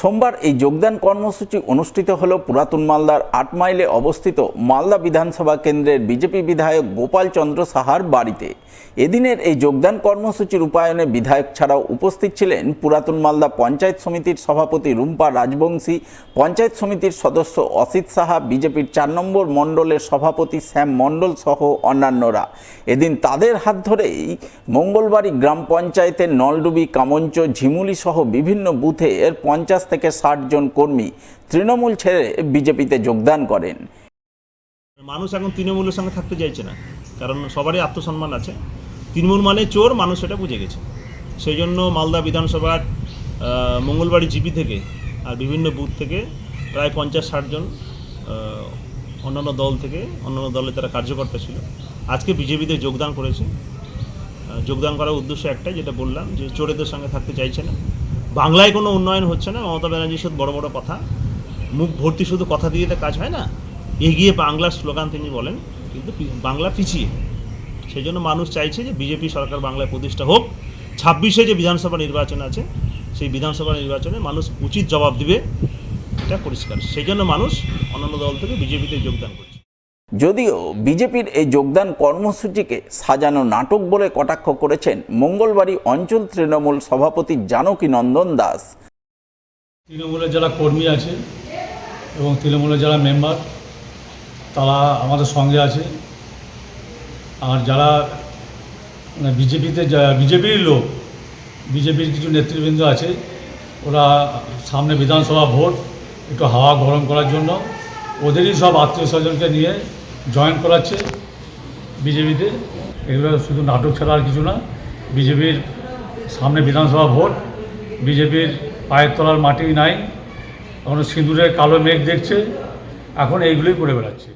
সোমবার এই যোগদান কর্মসূচি অনুষ্ঠিত হল পুরাতন মালদার আট মাইলে অবস্থিত মালদা বিধানসভা কেন্দ্রের বিজেপি বিধায়ক গোপাল চন্দ্র সাহার বাড়িতে। এদিনের এই যোগদান কর্মসূচি রূপায়ণে বিধায়ক ছাড়াও উপস্থিত ছিলেন পুরাতন মালদা পঞ্চায়েত সমিতির সভাপতি রুম্পা রাজবংশী, পঞ্চায়েত সমিতির সদস্য অসিত সাহা, বিজেপির চার নম্বর মণ্ডলের সভাপতি শ্যাম মণ্ডল সহ অন্যান্যরা। এদিন তাদের হাত ধরেই মঙ্গলবাড়ি গ্রাম পঞ্চায়েতের নলডুবি, কামঞ্চ, ঝিমুলি সহ বিভিন্ন বুথে এর পঞ্চাশ থেকে ষাট জন কর্মী তৃণমূল ছেড়ে বিজেপিতে যোগদান করেন। মানুষ এখন তৃণমূলের সঙ্গে থাকতে চাইছে না, কারণ সবারই আত্মসম্মান আছে। তৃণমূল মানে চোর, মানুষ সেটা বুঝে গেছে। সেই জন্য মালদা বিধানসভার মঙ্গলবাড়ি জিপি থেকে আর বিভিন্ন বুথ থেকে প্রায় পঞ্চাশ ষাট জন অন্যান্য দল থেকে, অন্যান্য দলে তারা কার্যকর্তা ছিল, আজকে বিজেপিতে যোগদান করেছে। যোগদান করার উদ্দেশ্য একটাই, যেটা বললাম, যে চোরেদের সঙ্গে থাকতে চাইছে না। বাংলায় কোনো উন্নয়ন হচ্ছে না, মমতা ব্যানার্জির শুধু বড় বড় কথা। মুখ ভর্তি শুধু কথা দিয়ে তো কাজ হয় না, এগিয়ে বাংলার স্লোগান তিনি বলেন, কিন্তু বাংলা পিছিয়ে। সেই জন্য মানুষ চাইছে যে বিজেপি সরকার বাংলায় প্রতিষ্ঠা হোক। ছাব্বিশে যে বিধানসভা নির্বাচন আছে, সেই বিধানসভা নির্বাচনে মানুষ উচিত জবাব দিবে, এটা পরিষ্কার। সেই জন্য মানুষ অন্যান্য দল থেকে বিজেপিতে যোগদান করছে। যদিও বিজেপির এই যোগদান কর্মসূচিকে সাজানো নাটক বলে কটাক্ষ করেছেন মঙ্গলবাড়ি অঞ্চল তৃণমূল সভাপতি জানকী নন্দন দাস। তৃণমূলের যারা কর্মী আছে এবং তৃণমূলের যারা মেম্বার, তারা আমাদের সঙ্গে আছে। আর যারা মানে বিজেপিতে বিজেপির লোক, বিজেপির কিছু নেতৃবৃন্দ আছে, ওরা সামনে বিধানসভা ভোট, একটু হাওয়া গরম করার জন্য, ওদেরই সব আত্মীয় স্বজনকে নিয়ে জয়েন করাচ্ছে বিজেপিতে। এগুলো শুধু নাটক ছাড়া আর কিছু না, বিজেপির সামনে বিধানসভা ভোট, বিজেপির পায়ের তলার মাটি নাই, এখন সিঁদুরে কালো মেঘ দেখছে, এখন এইগুলোই করে বেড়াচ্ছে।